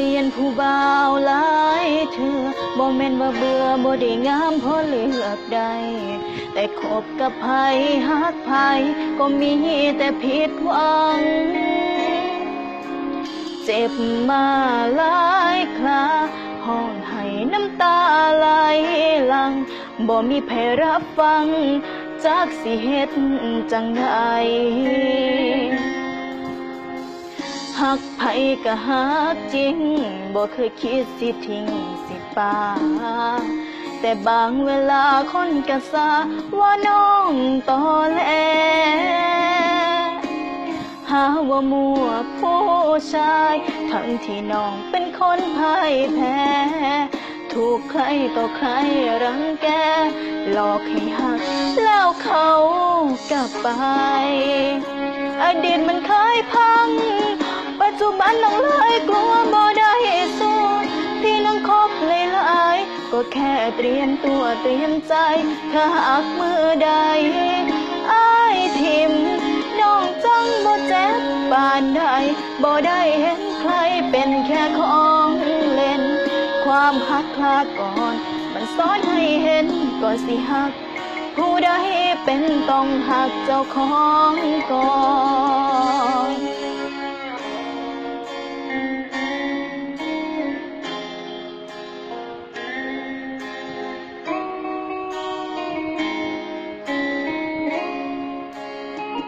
ลี่ยนผู้บ่าวหลายเธอบ่แม่นว่าเบื่อบ่ได้งามพอเลือกได้แต่คบกับไผฮักไผก็มีแต่ผิดหวัง เจ็บมาหลายคราห้องให้น้ำตาไหลหลังบ่มีใครรับฟัง จากสิเฮ็ดจังได หักไผก็หักจริงบ่เคยคิดสิทิ้งสิปาแต่บางเวลาคนก็สาว่าน้องตอแหลหาว่ามัวผู้ชาย ทั้งที่น้องเป็นคนพ่ายแพ้ถูกใครต่อใครรังแก หลอกให้หักแล้วเขากลับไป อดีตมันเคยพัง ปัจจุบันน้องเลยกลัวบ่ได้สู้ที่น้องคบเลยหลายก็แค่เตรียมตัวเตรียมใจถ้าหากมือใดอายทิมน้องจังบ่เจ็บปานใดบ่ได้เห็นใครเป็นแค่ของเล่น ความหักคลาก่อน มันสอนให้เห็นก่อนสิหัก ผู้ใดเป็นต้องหักเจ้าของก่อน หั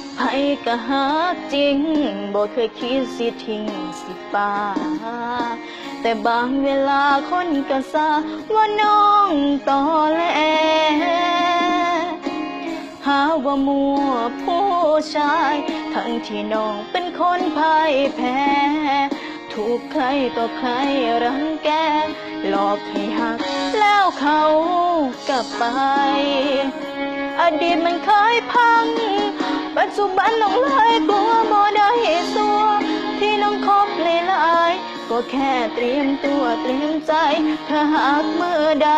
กไผก็หักจริง บ่เคยคิดสิทิ้งสิปาแต่บางเวลาคนก็สาว่าน้องต่อแหล หาว่ามัวผู้ชาย ทั้งที่น้องเป็นคนพ่ายแพ้ ถูกใครต่อใครรังแก หลอกให้หักแล้วเขากลับไป อดีตมันเคยพัง ปัจจุบันน้องเลยกลัวบ่ได้สัวที่น้องคบเลยลายก็แค่เตรียมตัวเตรียมใจ ถ้าหากเมื่อใด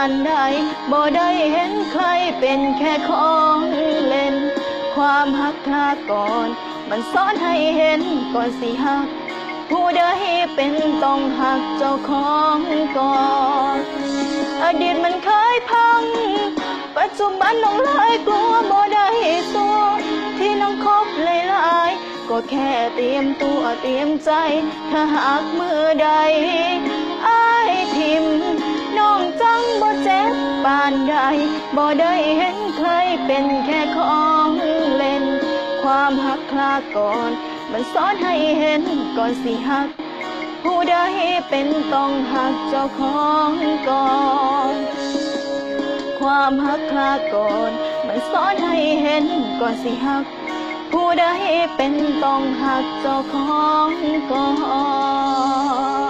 านใดบ่ได้เห็นใครเป็นแค่ของเล่น ความหักคาก่อน มันสอนให้เห็นก่อนสิหัก ผู้ใดเป็นต้องหักเจ้าของก่อน อดีตมันเคยพัง ปัจจุบันน้องเลยกลัวบ่ได้สัวที่น้องคบเลยหลายๆก็แค่เตรียมตัวเตรียมใจ ถ้าหากมือใดานใดบ่ได้เห็นใครเป็นแค่ของเล่น ความหักคลาก่อน มันสอนให้เห็นก่อนสิหัก ผู้ใดเป็นต้องหักเจ้าของก่อน ความหักคลาก่อน มันสอนให้เห็นก่อนสิหัก ผู้ใดเป็นต้องหักเจ้าของก่อน